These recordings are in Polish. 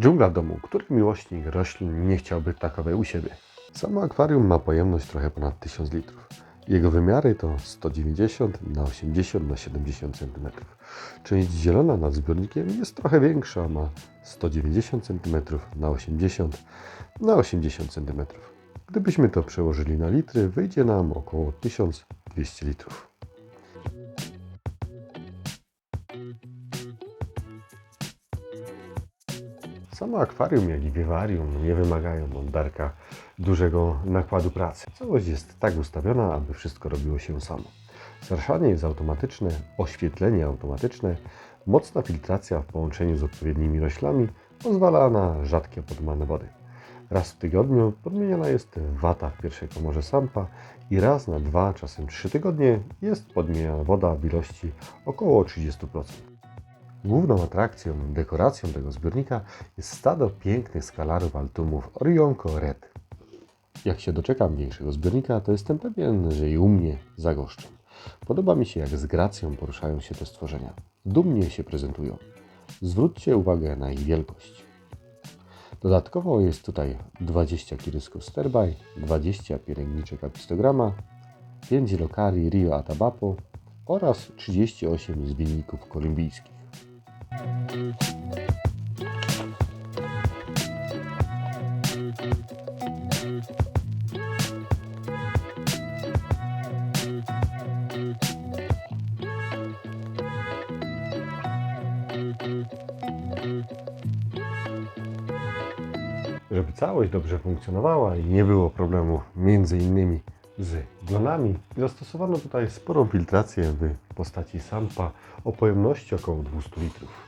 Dżungla domu, który miłośnik roślin nie chciałby takowej u siebie. Samo akwarium ma pojemność trochę ponad 1000 litrów. Jego wymiary to 190 na 80 na 70 cm. Część zielona nad zbiornikiem jest trochę większa, ma 190 cm na 80 na 80 cm. Gdybyśmy to przełożyli na litry, wyjdzie nam około 1200 litrów. Samo akwarium, jak i wiewarium nie wymagają od Darka dużego nakładu pracy. Całość jest tak ustawiona, aby wszystko robiło się samo. Zraszanie jest automatyczne, oświetlenie automatyczne, mocna filtracja w połączeniu z odpowiednimi roślami pozwala na rzadkie podmane wody. Raz w tygodniu podmieniana jest wata w pierwszej komorze sampa i raz na dwa, czasem trzy tygodnie jest podmieniana woda w ilości około 30%. Główną atrakcją, dekoracją tego zbiornika jest stado pięknych skalarów altumów Orionco Red. Jak się doczekam większego zbiornika, to jestem pewien, że i u mnie zagoszczą. Podoba mi się, jak z gracją poruszają się te stworzenia. Dumnie się prezentują. Zwróćcie uwagę na ich wielkość. Dodatkowo jest tutaj 20 kirysków sterbai, 20 pielęgniczek apistograma, 5 lokali Rio Atabapo oraz 38 zwinników kolumbijskich. Żeby całość dobrze funkcjonowała i nie było problemów między innymi z glonami, zastosowano tutaj sporą filtrację w postaci sampa o pojemności około 200 litrów.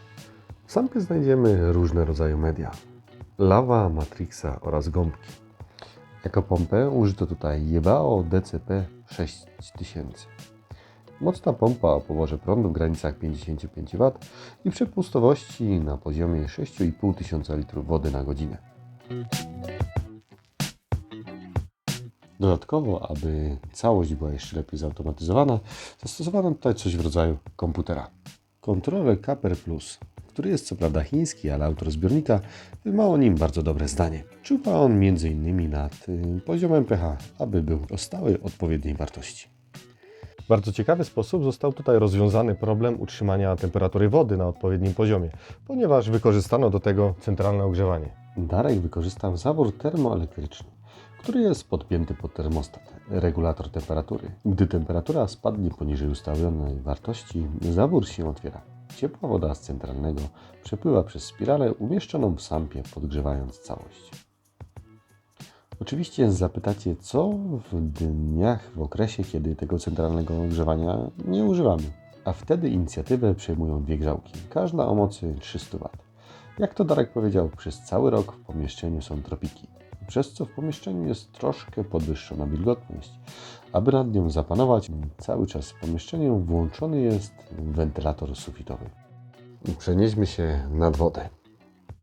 W sampie znajdziemy różne rodzaje media. Lawa, matrixa oraz gąbki. Jako pompę użyto tutaj Jebao DCP 6000. Mocna pompa o poborze prądu w granicach 55 W i przepustowości na poziomie 6500 litrów wody na godzinę. Dodatkowo, aby całość była jeszcze lepiej zautomatyzowana, zastosowano tutaj coś w rodzaju komputera. Kontroler Kaper Plus, który jest co prawda chiński, ale autor zbiornika ma o nim bardzo dobre zdanie. Czuwa on m.in. nad y, poziomem pH, aby był o stałej odpowiedniej wartości. W bardzo ciekawy sposób został tutaj rozwiązany problem utrzymania temperatury wody na odpowiednim poziomie, ponieważ wykorzystano do tego centralne ogrzewanie. Darek wykorzystał zawór termoelektryczny, który jest podpięty pod termostat, regulator temperatury. Gdy temperatura spadnie poniżej ustawionej wartości, zawór się otwiera. Ciepła woda z centralnego przepływa przez spiralę umieszczoną w sampie, podgrzewając całość. Oczywiście zapytacie, co w dniach, w okresie, kiedy tego centralnego ogrzewania nie używamy. A wtedy inicjatywę przejmują dwie grzałki, każda o mocy 300 W. Jak to Darek powiedział, przez cały rok w pomieszczeniu są tropiki, przez co w pomieszczeniu jest troszkę podwyższona wilgotność. Aby nad nią zapanować, cały czas w pomieszczeniu włączony jest wentylator sufitowy. Przenieśmy się nad wodę.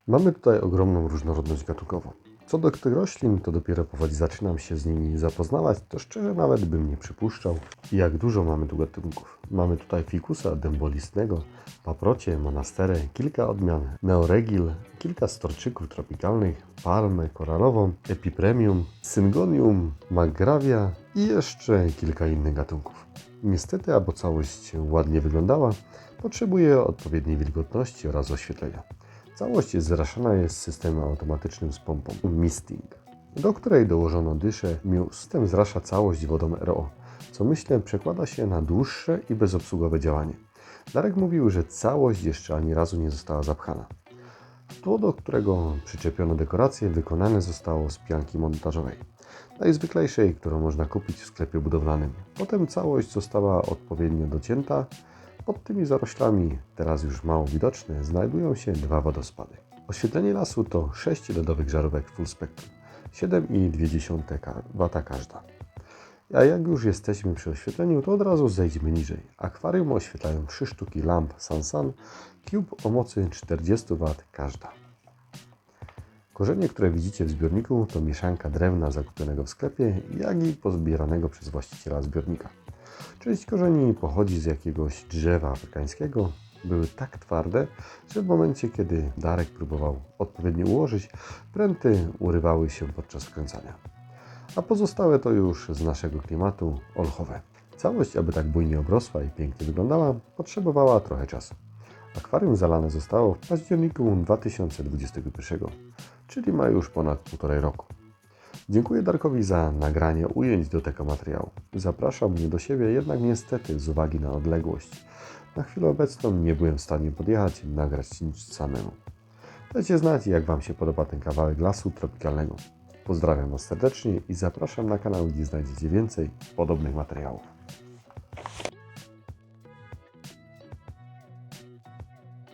Mamy tutaj ogromną różnorodność gatunkową. Co do tych roślin, to dopiero powoli zaczynam się z nimi zapoznawać, to szczerze nawet bym nie przypuszczał, jak dużo mamy tu gatunków. Mamy tutaj fikusa dębolistnego, paprocie, monasterę, kilka odmian neoregil, kilka storczyków tropikalnych, palmę koralową, epipremium, syngonium, magravia i jeszcze kilka innych gatunków. Niestety, aby całość ładnie wyglądała, potrzebuje odpowiedniej wilgotności oraz oświetlenia. Całość zraszana jest systemem automatycznym z pompą Misting, do której dołożono dyszę Muse. System zrasza całość wodą RO, co myślę przekłada się na dłuższe i bezobsługowe działanie. Darek mówił, że całość jeszcze ani razu nie została zapchana. Tło, do którego przyczepiono dekorację, wykonane zostało z pianki montażowej, najzwyklejszej, którą można kupić w sklepie budowlanym. Potem całość została odpowiednio docięta, pod tymi zaroślami, teraz już mało widoczne, znajdują się dwa wodospady. Oświetlenie lasu to 6 LEDowych żarówek full spectrum, 7,2 W każda. A jak już jesteśmy przy oświetleniu, to od razu zejdźmy niżej. Akwarium oświetlają 3 sztuki lamp Sansan Cube o mocy 40 W każda. Korzenie, które widzicie w zbiorniku, to mieszanka drewna zakupionego w sklepie, jak i pozbieranego przez właściciela zbiornika. Część korzeni pochodzi z jakiegoś drzewa afrykańskiego, były tak twarde, że w momencie, kiedy Darek próbował odpowiednio ułożyć, pręty urywały się podczas kręcania. A pozostałe to już z naszego klimatu olchowe. Całość, aby tak bujnie obrosła i pięknie wyglądała, potrzebowała trochę czasu. Akwarium zalane zostało w październiku 2021, czyli ma już ponad półtorej roku. Dziękuję Darkowi za nagranie ujęć do tego materiału. Zapraszał mnie do siebie, jednak niestety z uwagi na odległość. Na chwilę obecną nie byłem w stanie podjechać i nagrać nic samemu. Dajcie znać, jak Wam się podoba ten kawałek lasu tropikalnego. Pozdrawiam Was serdecznie i zapraszam na kanał, gdzie znajdziecie więcej podobnych materiałów.